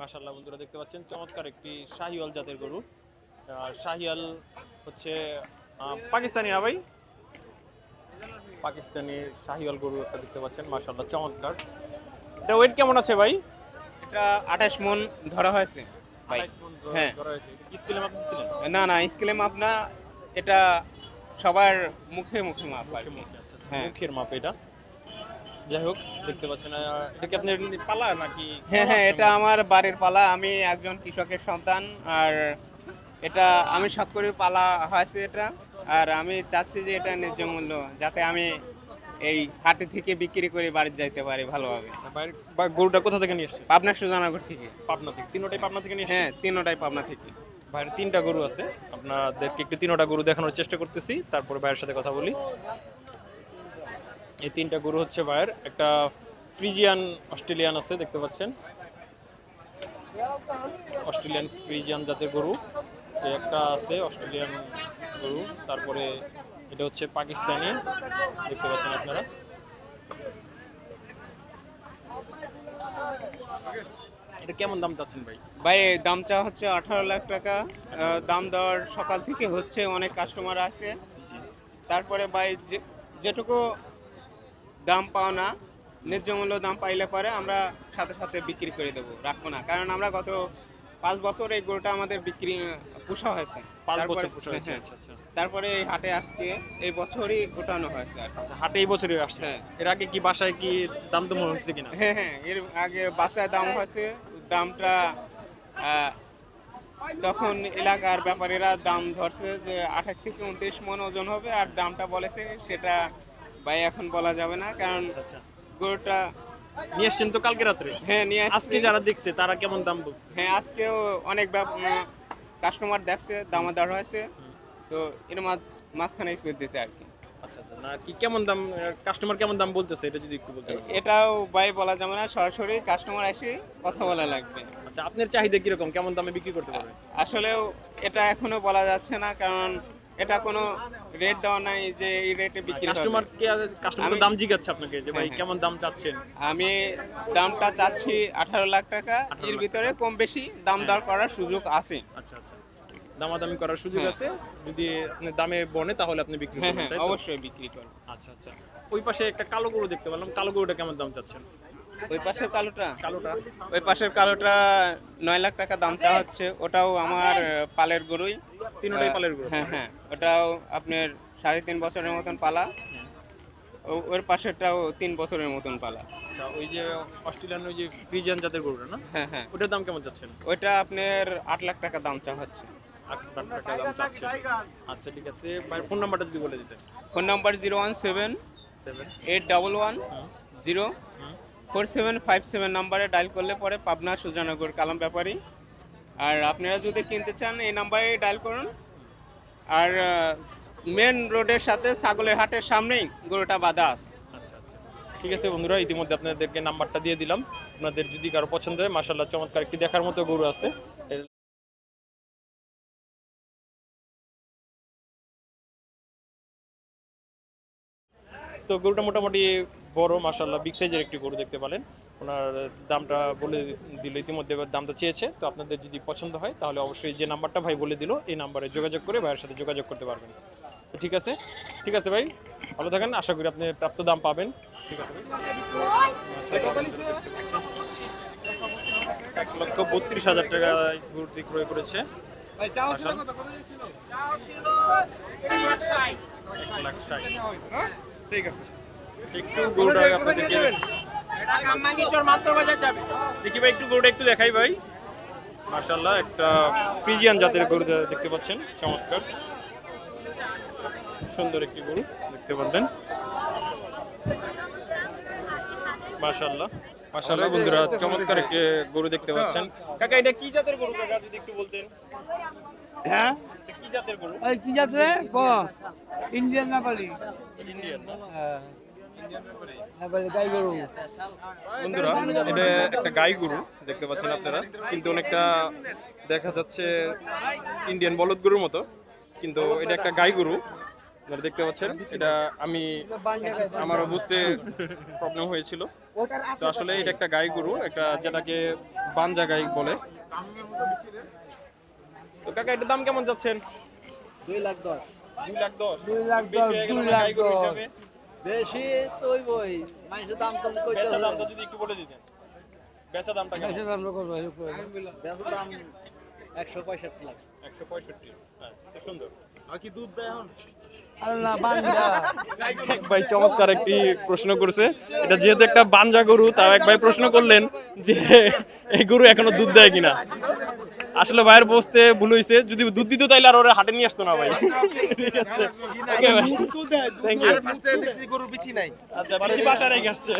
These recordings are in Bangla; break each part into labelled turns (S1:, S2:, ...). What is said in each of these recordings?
S1: মাশাল্লাহ বন্ধুরা দেখতে পাচ্ছেন চমৎকার একটি শাহিওয়াল জাতের গরু। আর শাহিয়াল হচ্ছে পাকিস্তানি না ভাই? পাকিস্তানি শাহিওয়াল গরু একটা দেখতে পাচ্ছেন মাশাল্লাহ চমৎকার। এটা ওয়েট কেমন আছে ভাই?
S2: এটা আঠাশ মন ধরা হয়েছে। ভাই হ্যাঁ।
S1: স্কেলে মাপ দিছিলেন
S2: না না স্কেলে মাপ না এটা সবার মুখে মুখে মাপ
S1: আচ্ছা, আচ্ছা,
S2: হ্যাঁ।
S1: মুখের মাপ এটা। যাই হোক দেখতে পাচ্ছেন এটা কি আপনার পালা নাকি?
S2: হ্যাঁ হ্যাঁ এটা আমার বাড়ির পালা। আমি একজন কৃষকের সন্তান আর এটা আমি শখ করে পালা হয়েছে এটা। আর আমি চাচ্ছি যে এটা ন্যায্য মূল্য যাতে আমি এই হাটে থেকে বিক্রি করে বাড়ি যাইতে পারি ভালোভাবে।
S1: বা গরুটা কোথা থেকে নিয়ে এসছেন
S2: পাবনা সুজানগর থেকে।
S1: পাবনা থেকে তিনোটাই পাবনা থেকে নিয়ে
S2: হ্যাঁ তিনোটাই পাবনা থেকে।
S1: বাইরে তিনটা গরু আছে। আপনাদেরকে একটু তিনোটা গরু দেখানোর চেষ্টা করতেছি তারপরে ভাইয়ের সাথে কথা বলি। এই তিনটা গরু হচ্ছে ভাইয়ের। একটা ফ্রিজিয়ান অস্ট্রেলিয়ান আছে দেখতে পাচ্ছেন। অস্ট্রেলিয়ান ফ্রিজিয়ান জাতের গরু। একটা আছে অস্ট্রেলিয়ান গরু তারপরে এটা হচ্ছে পাকিস্তানি। দেখতে পাচ্ছেন আপনারা। এটা কেমন দাম চাচ্ছেন ভাই?
S2: ভাই দাম চা হচ্ছে আঠারো লাখ টাকা। দাম দেওয়ার সকাল থেকে হচ্ছে অনেক কাস্টমার
S1: জি।
S2: তারপরে ভাই যে- যেটুকু দাম পাও না ন্যায্য মূল্য দাম পাইলে পরে আমরা সাথে সাথে বিক্রি করে দেবো রাখব না। কারণ আমরা গত পাঁচ বছর এই গরুটা আমাদের বিক্রি পোষা হয়েছে। তারপরে- হ্যাঁ,
S1: আচ্ছা আচ্ছা।
S2: তারপরে এই হাটে আজকে এই বছরই ওঠানো হয়েছে আর।
S1: আচ্ছা হাটে এই বছরই আসছে?
S2: হ্যাঁ।
S1: এর আগে কি বাসায় কি দাম দম হয়েছে কিনা?
S2: হ্যাঁ হ্যাঁ এর আগে বাসায় দাম হয়েছে দামটা তখন এলাকার ব্যাপারীরা দাম ধরছে যে আঠাশ থেকে উনত্রিশ মন ওজন হবে আর দামটা বলেছে সেটা ভাই এখন বলা যাবে না কারণ
S1: আচ্ছা আচ্ছা।
S2: গরুটা
S1: নিয়ে এসছেন তো কালকে রাত্রে?
S2: হ্যাঁ নিয়ে।
S1: আজকে যারা দেখছে তারা কেমন দাম বলছে?
S2: হ্যাঁ আজকেও অনেক কাস্টমার দেখছে দামাদার হয়েছে। তো এর মাঝ- মাঝখানেই চলতেছে আর কি।
S1: আচ্ছা আচ্ছা। না কি কেমন দাম কাস্টমার কেমন দাম বলতেছে? এটা যদি একটু বলতে
S2: এটাও ভাই বলা যাবে না সরাসরি কাস্টমার এসে কথা বলা লাগবে।
S1: আচ্ছা আপনার চাহিদা কীরকম? কেমন দামে বিক্রি করতে পারবেন
S2: আসলেও এটা এখনও বলা যাচ্ছে না কারণ এটা কোনো রেট দেওয়া নাই যে এই রেটে বিক্রি
S1: কাস্টমার কে কাস্টমার দাম জিজ্ঞাসা আপনাকে যে ভাই
S2: হ্যাঁ, হ্যাঁ।
S1: কেমন দাম চাচ্ছেন?
S2: আমি দামটা চাচ্ছি আঠারো লাখ টাকা। এর ভিতরে কম বেশি দাম দর করার সুযোগ আছে।
S1: আচ্ছা আচ্ছা। দামাদামি করার সুযোগ
S2: হ্যাঁ।
S1: আছে। যদি আপনি দামে বনে তাহলে আপনি বিক্রি
S2: হ্যাঁ
S1: করবেন
S2: হ্যাঁ অবশ্যই বিক্রি করব
S1: আচ্ছা আচ্ছা। ওই পাশে একটা কালো গরু দেখতে পেলাম। কালো গরুটা কেমন দাম চাচ্ছেন?
S2: ওই পাশের কালোটা?
S1: কালোটা।
S2: ওই পাশের কালোটা নয় লাখ টাকা দাম চা হচ্ছে ওটাও আমার পালের গরুই।
S1: তিনটাই পালের গরু।
S2: হ্যাঁ হ্যাঁ ওটাও আপনার সাড়ে তিন বছরের মতন পালা। ওর পাশেরটাও তিন বছরের মতন পালা।
S1: আচ্ছা ওই যে অস্ট্রেলিয়ান ওই যে ফ্রিজিয়ান জাতের গরুটা না?
S2: হ্যাঁ হ্যাঁ।
S1: ওটার দাম কেমন চাচ্ছেন?
S2: ওইটা আপনার আট লাখ টাকা দাম চা হচ্ছে।
S1: আট লাখ টাকা দাম চাচ্ছেন আচ্ছা ঠিক আছে। ফোন নাম্বারটা যদি বলে দিতেন।
S2: Phone number zero one seven
S1: seven.
S2: Eight double one zero four seven five seven নাম্বারে ডায়াল করলে পরে পাবনা সুজানগর কালাম ব্যাপারী। আর আপনারা যদি কিনতে চান, এই নাম্বারে ডায়াল করুন। আর মেন রোডের সাথে ছাগলের হাটের সামনেই গরুটা বাঁধা আছে।
S1: আচ্ছা আচ্ছা। ঠিক আছে বন্ধুরা, ইতিমধ্যে আপনাদেরকে নাম্বারটা দিয়ে দিলাম। আপনাদের যদি কারও পছন্দ হয় মার্শাল্লাহ চমৎকার একটি দেখার মতো গরু আছে। তো গরুটা মোটামুটি বড় মার্শাল্লাহ বিগ সাইজের একটি গরু দেখতে পেলেন। ওনার দামটা বলে দিল ইতিমধ্যে দামটা চেয়েছে। তো আপনাদের যদি পছন্দ হয় তাহলে অবশ্যই যে নাম্বারটা ভাই বলে দিল এই নাম্বারে যোগাযোগ করে ভাইয়ের সাথে যোগাযোগ করতে পারবেন। তো ঠিক আছে? ঠিক আছে ভাই? ভালো থাকেন। আশা করি আপনি প্রাপ্ত দাম পাবেন। ঠিক আছে এক লক্ষ বত্রিশ হাজার টাকায় গরুটি ক্রয় করেছে। এক লাখ ষাট। ঠিক আছে। একটু গরুটা আপনাদেরকে দেখি ভাই একটু গরুটা একটু দেখাই ভাই। মার্শাল্লাহ একটা ফ্রিজিয়ান জাতের গরু দেখতে পাচ্ছেন চমৎকার। সুন্দর একটি গরু দেখতে পারলেন। মার্শাল্লাহ মার্শাল্লাহ বন্ধুরা চমৎকার একটি গরু দেখতে পাচ্ছেন। কাকা এটা কি জাতের গরু কাকা যদি একটু বলতেন?
S3: হ্যাঁ?
S1: কি জাতের গরু?
S3: কি ক ইন্ডিয়ান নেপালি।
S1: ইন্ডিয়ান।
S3: হ্যাঁ।
S1: বন্ধুরা এটা একটা গাই গরু দেখতে পাচ্ছেন আপনারা। কিন্তু অনেকটা দেখা যাচ্ছে ইন্ডিয়ান বলদ গরুর মতো। কিন্তু এটা একটা গাই গরু আপনারা দেখতে পাচ্ছেন। এটা আমি আমারও বুঝতে প্রবলেম হয়েছিল। তো আসলে এটা একটা গাই গরু একটা যেটাকে বানজা গাই বলে। তো কাকা এটার দাম কেমন যাচ্ছেন?
S4: দুই লাখ দশ।
S1: দুই লাখ দশ?
S3: দুই লাখ দশ, দুই লাখ দশ।
S4: বেশি তো ওই বই মানুষের দাম কম কইতে
S1: বেচা দামটা যদি একটু বলে দিতেন। বেচা দামটা কেমন?
S3: দাম করব
S4: বেচার দাম একশো পঁয়ষট্টি লাখ।
S1: একশো পঁয়ষট্টি। হ্যাঁ তো সুন্দর।
S3: আরে না বান্দা
S1: এক ভাই চমৎকার একটি প্রশ্ন করছে। এটা যেহেতু একটা বানজা গরু তাও এক ভাই প্রশ্ন করলেন যে এই গরু এখনও দুধ দেয় কিনা? আসলে ভাইয়ের বসতে ভুল হয়েছে যদি দুধ দিত তাইলে আর ওরা হাটে নিয়ে আসতো না ভাই। ঠিক আছে Okay ভাই থ্যাংক ইউ আচ্ছা রেখে আসছে।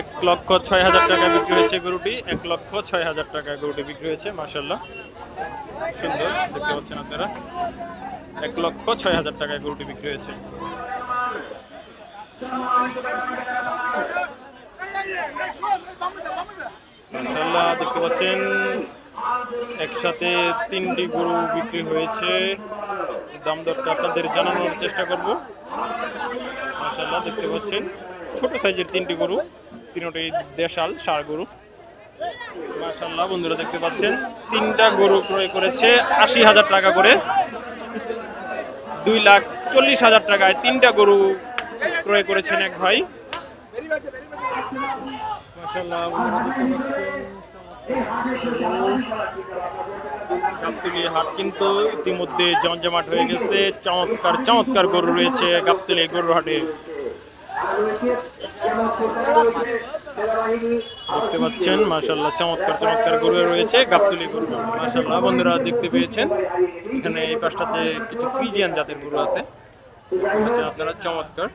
S1: এক লক্ষ ছয় হাজার টাকা বিক্রি হয়েছে গরুটি। এক লক্ষ ছয় হাজার টাকা গরুটি বিক্রি হয়েছে মার্শাল্লাহ সুন্দর দেখতে পাচ্ছেন আপনারা। এক লক্ষ ছয় হাজার টাকায় গরুটি বিক্রি হয়েছে। মার্শাল্লাহ দেখতে পাচ্ছেন, একসাথে তিনটি গরু বিক্রি হয়েছে। দাম দরটা আপনাদের জানানোর চেষ্টা করব। মার্শাল্লাহ দেখতে পাচ্ছেন, ছোট সাইজের তিনটি গরু, তিনটি দেশাল সার গরু। মার্শাল্লাহ বন্ধুরা দেখতে পাচ্ছেন, তিনটা গরু ক্রয় করেছে আশি হাজার টাকা করে। দুই লাখ চল্লিশ হাজার টাকায় তিনটা গরু ক্রয় করেছেন এক ভাই। গাবতলি হাট কিন্তু ইতিমধ্যে জমজমাট হয়ে গেছে। চমৎকার চমৎকার গরু রয়েছে গাবতলি গরুর হাটে। দেখতে পাচ্ছেন মাশাল্লাহ চমৎকার চমৎকার গরু রয়েছে গাবতলি গরু মাশাল্লাহ বন্ধুরা দেখতে পেয়েছেন, এখানে এই পাশটাতে কিছু ফ্রিজিয়ান জাতের গরু আছে। আচ্ছা আপনারা চমৎকার।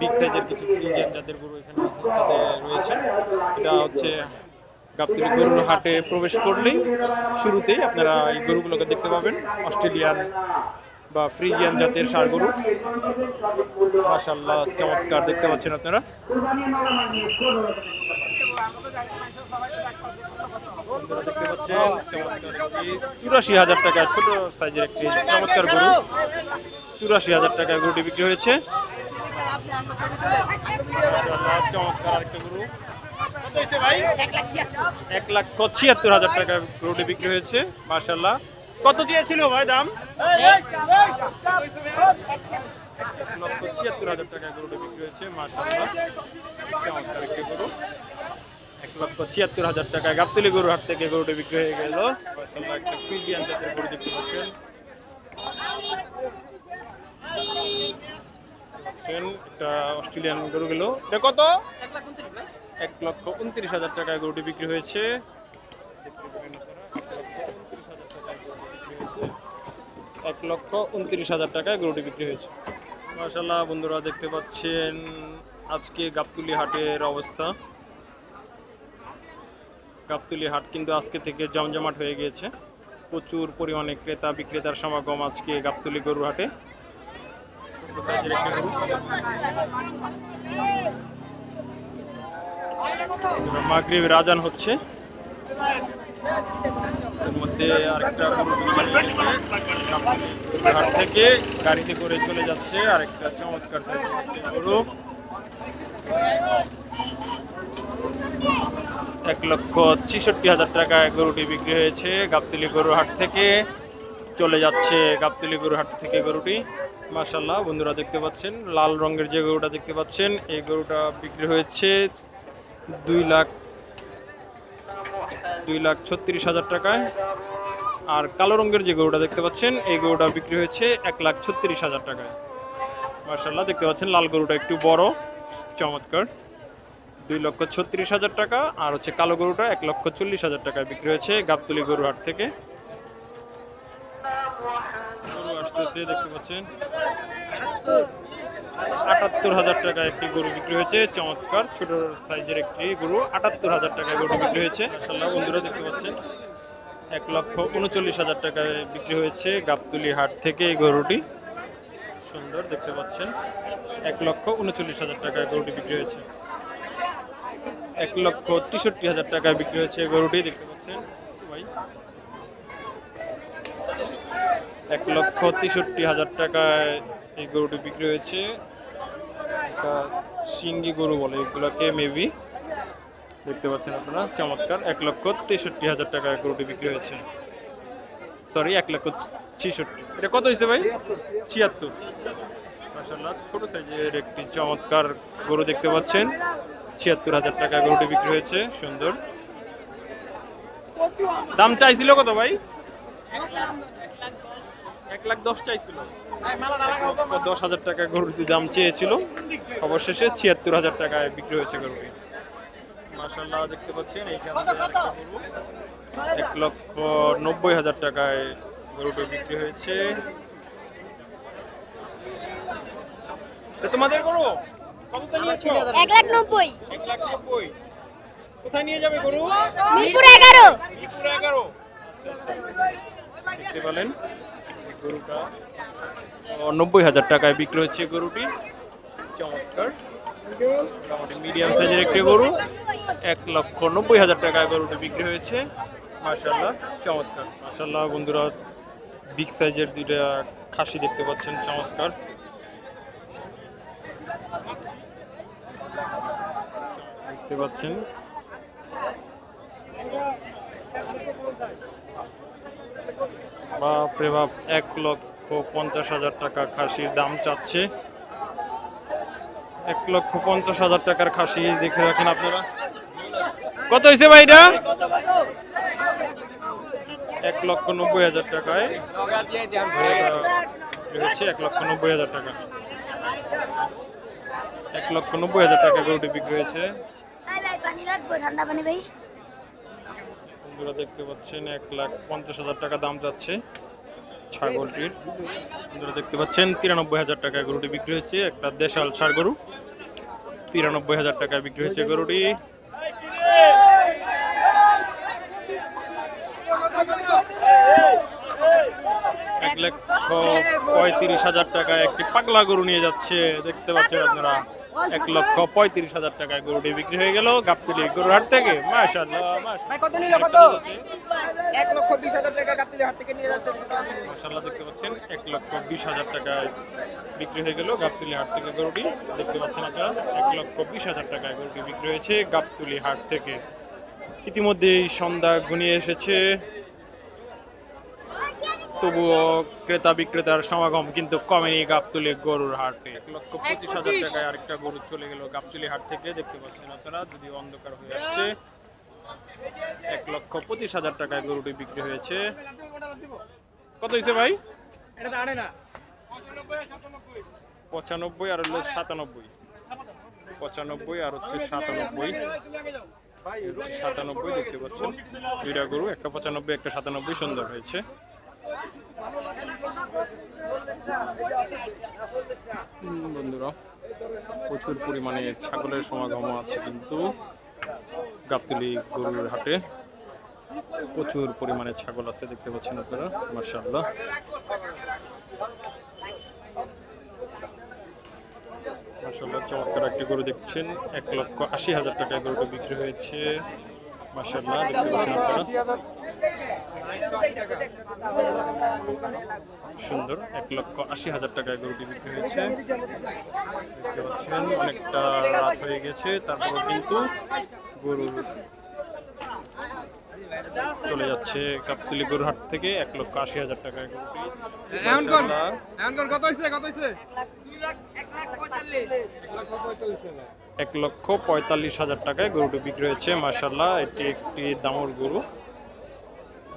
S1: বিগ সাইজের কিছু ফ্রিজিয়ান জাতের গরু এখানে রয়েছে, এটা হচ্ছে গাবতলি গরুর হাটে প্রবেশ করলেই শুরুতেই আপনারা এই গরুগুলোকে দেখতে পাবেন। অস্ট্রেলিয়ান বা ফ্রিজিয়ান জাতের সার গরু। মাশাল্লাহ চমৎকার দেখতে পাচ্ছেন আপনারা। চুরাশি হাজার টাকা ছোট সাইজের একটি চমৎকার গরু। চুরাশি হাজার টাকায় গরুটি বিক্রি হয়েছে। চমৎকার আরেকটা গরু। এক লক্ষ ছিয়াত্তর হাজার টাকা গরুটি বিক্রি হয়েছে মার্শাল্লাহ কত চেয়েছিল ভাই দাম? লক্ষ ছিয়াত্তর হাজার টাকা গরুটি বিক্রি হয়েছে মার্শাল্লাহ চমৎকার একটি গরু। এক লক্ষ ছিয়াত্তর হাজার টাকায় গাবতলি গরু হাট থেকে গরুটি বিক্রি হয়ে গেল। একটা গরু দেখতে পাচ্ছেন। একটা অস্ট্রেলিয়ান গরু গেল এটা কত? এক লক্ষ উনত্রিশ হাজার টাকায় গরুটি বিক্রি হয়েছে। এক লক্ষ উনত্রিশ হাজার টাকায় গরুটি বিক্রি হয়েছে। মাশাল্লাহ বন্ধুরা দেখতে পাচ্ছেন, আজকে গাবতুলি হাটের অবস্থা। গাবতুলি হাট কিন্তু আজকে থেকে জমজমাট হয়ে গিয়েছে। প্রচুর পরিমাণে ক্রেতা বিক্রেতার সমাগম আজকে গাবতুলি গরুর হাটে। একটা গরু। এবার মাগরিবের হচ্ছে। এর মধ্যে আরেকটা গরু হাট থেকে গাড়িতে করে চলে যাচ্ছে আরেকটা চমৎকার গরু। এক লক্ষ ছিষট্টি হাজার টাকায় গরুটি বিক্রি হয়েছে। গাবতলি গরুর হাট থেকে চলে যাচ্ছে গাবতলি গরুর হাট থেকে গরুটি। মাশাল্লাহ বন্ধুরা দেখতে পাচ্ছেন, লাল রঙের যে গরুটা দেখতে পাচ্ছেন, এই গরুটা বিক্রি হয়েছে দুই লাখ দুই লাখ ছত্রিশ হাজার টাকায়। আর কালো রঙের যে গরুটা দেখতে পাচ্ছেন, এই গরুটা বিক্রি হয়েছে এক লাখ ছত্রিশ হাজার টাকায়। মার্শাল্লাহ দেখতে পাচ্ছেন, লাল গরুটা একটু বড়, চমৎকার। দুই লক্ষ ছত্রিশ হাজার টাকা, আর হচ্ছে কালো গরুটা এক লক্ষ চল্লিশ হাজার টাকায় বিক্রি হয়েছে গাবতলি গরু হাট থেকে। গরু আসতেছে, দেখতে পাচ্ছেন। আটাত্তর হাজার টাকা একটি গরু বিক্রি হয়েছে, চমৎকার, ছোট সাইজের একটি গরু, আটাত্তর হাজার টাকায় গরু বিক্রি হয়েছে। মাশাআল্লাহ, বন্ধুরা দেখতে পাচ্ছেন, এক লক্ষ উনচল্লিশ হাজার টাকায় বিক্রি হয়েছে গাবতুলি হাট থেকে এই গরুটি। সুন্দর, দেখতে পাচ্ছেন, এক লক্ষ উনচল্লিশ হাজার টাকায় গরুটি বিক্রি হয়েছে। এক লক্ষ তেষট্টি হাজার টাকায় বিক্রি হয়েছে গরুটি, দেখতে পাচ্ছেন। ভাই। এক লক্ষ তেষট্টি হাজার টাকায় এই গরুটি বিক্রি হয়েছে। সিঙ্গি গরু বলে এগুলোকে মেবি দেখতে পাচ্ছেন আপনারা, চমৎকার। এক লক্ষ তেষট্টি হাজার টাকায় গরুটি বিক্রি হয়েছে। সরি এক লক্ষ ছিষট্টি। এটা কত হয়েছে ভাই? ছিয়াত্তর। মাসাল্লাহ ছোট সাইজের একটি চমৎকার গরু দেখতে পাচ্ছেন। ছিয়াত্তর হাজার টাকা গরুটি বিক্রি হয়েছে, সুন্দর। দাম চাইছিল কত ভাই? এক লাখ দশ চাইছিল। দশ হাজার টাকা গরুটির দাম চেয়েছিল। অবশেষে ছিয়াত্তর হাজার টাকায় বিক্রি হয়েছে গরুটি। মাসাল্লাহ দেখতে পাচ্ছেন, এইখানে এক লক্ষ নব্বই হাজার টাকায় গরুটি বিক্রি হয়েছে। তোমাদের গরু?
S5: এক লাখ নব্বই।
S1: এক লাখ নব্বই। কোথায় নিয়ে যাবে গরু?
S5: মিরপুর এগারো।
S1: মিরপুর এগারো। দেখতে পেলেন গরুটা। নব্বই হাজার টাকায় বিক্রি হচ্ছে গরুটি। চমৎকার। মোটামুটি মিডিয়াম সাইজের একটি গরু। এক লক্ষ নব্বই হাজার টাকায় গরুটি বিক্রি হয়েছে। মাশাল্লাহ চমৎকার। মাশাল্লাহ বন্ধুরা বিগ সাইজের দুইটা খাসি দেখতে পাচ্ছেন। চমৎকার। দেখতে পাচ্ছেন। বাপরে বাপ, এক লক্ষ পঞ্চাশ হাজার টাকা খাসির দাম চাচ্ছে। এক লক্ষ পঞ্চাশ হাজার টাকার খাসি দেখে রাখেন আপনারা। কত হয়েছে ভাই এটা? এক লক্ষ নব্বই হাজার টাকায়। এক লক্ষ নব্বই হাজার টাকা। এক লক্ষ নব্বই হাজার টাকা গরুটি বিক্রি হয়েছে।
S5: পানি
S1: দেখতে পাচ্ছেন এক লাখ পঞ্চাশ হাজার টাকা দাম যাচ্ছে দেখতে পাচ্ছেন, তিরানব্বই হাজার টাকায় গরুটি বিক্রি হয়েছে, একটা গরু। তিরানব্বই হাজার টাকায় বিক্রি হয়েছে গরুটি। এক লক্ষ পঁয়ত্রিশ হাজার একটি পাগলা গরু নিয়ে যাচ্ছে, দেখতে পাচ্ছেন আপনারা। এক লক্ষ পঁয়ত্রিশ হাজার টাকায় গরুটি বিক্রি হয়ে গেল। গাবতলি গরুর হাট থেকে। মাশাআল্লাহ
S2: কত নিল কত? এক লক্ষ বিশ হাজার টাকা গাবতলি হাট থেকে নিয়ে যাচ্ছে
S1: মাশাআল্লাহ দেখতে পাচ্ছেন এক লক্ষ বিশ হাজার টাকায় বিক্রি হয়ে গেল গাবতলি হাট থেকে গরুটি। দেখতে পাচ্ছেন আপনারা এক লক্ষ বিশ হাজার টাকায় গরুটি বিক্রি হয়েছে গাবতলি হাট থেকে। ইতিমধ্যেই সন্ধ্যা ঘনিয়ে এসেছে। তবুও ক্রেতা বিক্রেতার সমাগম কিন্তু কমেনি গাবতলি গরুর হাটে এক লক্ষ পঁচিশ হাজার টাকায় আরেকটা গরু চলে গেল গাবতলি হাট থেকে দেখতে পাচ্ছেন আপনারা যদি অন্ধকার হয়ে আসছে। এক লক্ষ পঁচিশ হাজার টাকায় গরুটি বিক্রি হয়েছে। কত হয়েছে ভাই? পঁচানব্বই আর হলো সাতানব্বই। পঁচানব্বই আর হচ্ছে সাতানব্বই। সাতানব্বই দেখতে পাচ্ছেন। দুইটা গরু একটা পঁচানব্বই একটা সাতানব্বই সুন্দর হয়েছে। বন্ধুরা, প্রচুর পরিমাণে ছাগলের সমাগম আছে কিন্তু গাবতলি গরুর হাটে প্রচুর পরিমাণে ছাগল আছে, দেখতে পাচ্ছেন আপনারা মার্শাল্লাহ মার্শাল্লাহ চমৎকার একটি গরু দেখছেন, এক লক্ষ আশি হাজার টাকায় গরুটা বিক্রি হয়েছে মার্শাল্লাহ দেখতে পাচ্ছেন আপনারা। সুন্দর এক লক্ষ আশি হাজার টাকায় গরুটি বিক্রি হয়েছে। দেখতে পাচ্ছেন অনেকটা রাত হয়ে গেছে তারপরে কিন্তু গরু চলে যাচ্ছে কাপতুলি গরুহাট থেকে এক লক্ষ আশি হাজার টাকায় গরুটি
S2: কত হয়েছে? কত হয়েছে?
S1: এক লক্ষ পঁয়তাল্লিশ হাজার টাকায় গরুটি বিক্রি হয়েছে মাসাল্লাহ এটি একটি দামর গরু।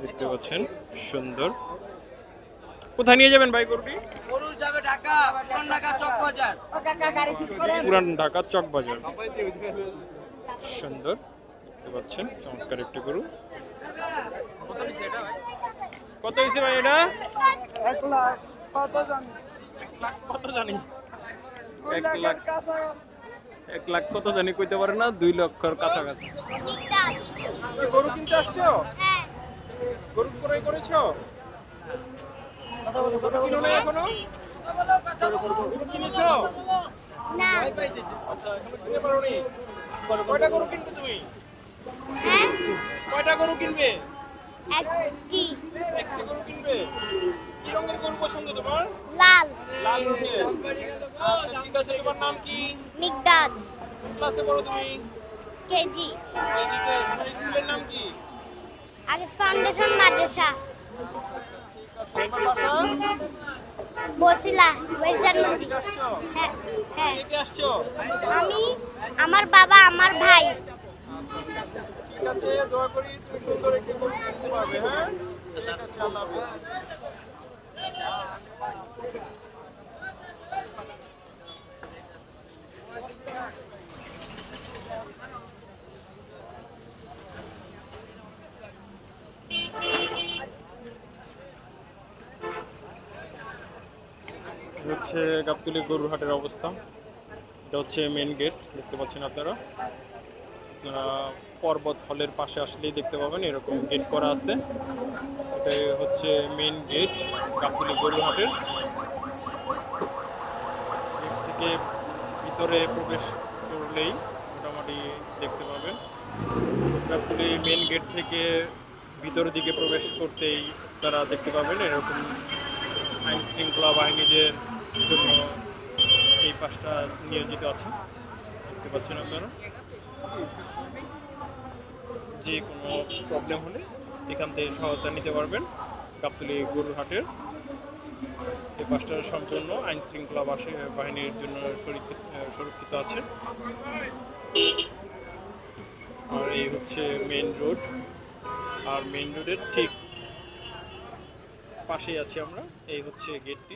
S1: দেখতে পাচ্ছেন সুন্দর। কোথায় নিয়ে যাবেন ভাই গরুটি?
S4: পুরান ঢাকা চক বাজার।
S1: সুন্দর দেখতে পাচ্ছেন চমৎকার একটি গরু। কত হয়েছে ভাই এটা?
S3: এক লাখ কত জানি।
S1: কত জানি? এক লাখ। এক লাখ কত জানি কইতে পারে না দুই লক্ষর কাছাকাছি। গরু কিনতে আসছো?
S5: হ্যাঁ।
S1: গরু ক্রয় করেছ? কিনো না এখনও? গরু কিনেছো?
S5: না।
S1: আচ্ছা এখনও কিনতে পারোনি? কয়টা গরু কিনবে তুমি?
S5: হ্যাঁ?
S1: কয়টা গরু কিনবে?
S5: একটি।
S1: একটি গরু কিনবে? কি রঙের গরু পছন্দ তোমার?
S5: লাল।
S1: লাল রঙের। আচ্ছা ঠিক আছে তোমার নাম কি?
S5: মিগদাদ
S1: কোন ক্লাসে পড়ো তুমি?
S5: কেজি।
S1: কেজিতে। তোমার স্কুলের নাম কি?
S5: আগে ফাউন্ডেশন মাদ্রাসা বসিলা ওয়েস্টার্ন হ্যাঁ হ্যাঁ। আমি, আমার বাবা, আমার ভাই।
S1: ঠিক আছে, দোয়া করি তুমি সুন্দর একটি পারবে হ্যাঁ? ঠিক আছে, আল্লাহ হচ্ছে গাবতলি গরুর হাটের অবস্থা। এটা হচ্ছে মেন গেট দেখতে পাচ্ছেন আপনারা। আপনারা পর্বত হলের পাশে আসলেই দেখতে পাবেন, এরকম গেট করা আছে। এটাই হচ্ছে মেন গেট গাবতলি গরুর হাটের। গেট থেকে ভিতরে প্রবেশ করলেই মোটামুটি দেখতে পাবেন। গাবতলি মেন গেট থেকে ভিতরের দিকে প্রবেশ করতেই তারা দেখতে পাবেন, এরকম আইন শৃঙ্খলা বাহিনীদের জন্য এই পাশটা নিয়োজিত আছে, দেখতে পাচ্ছেন আপনারা। যে কোনো প্রবলেম হলে এখান থেকে সহায়তা নিতে পারবেন গাবতলি গরুর হাটের এই পাশটা সম্পূর্ণ আইন শৃঙ্খলা বাহিনীর জন্য সুরক্ষিত আছে। আর এই হচ্ছে মেইন রোড আর মেইন রোডের ঠিক পাশেই আছি আমরা, এই হচ্ছে গেটটি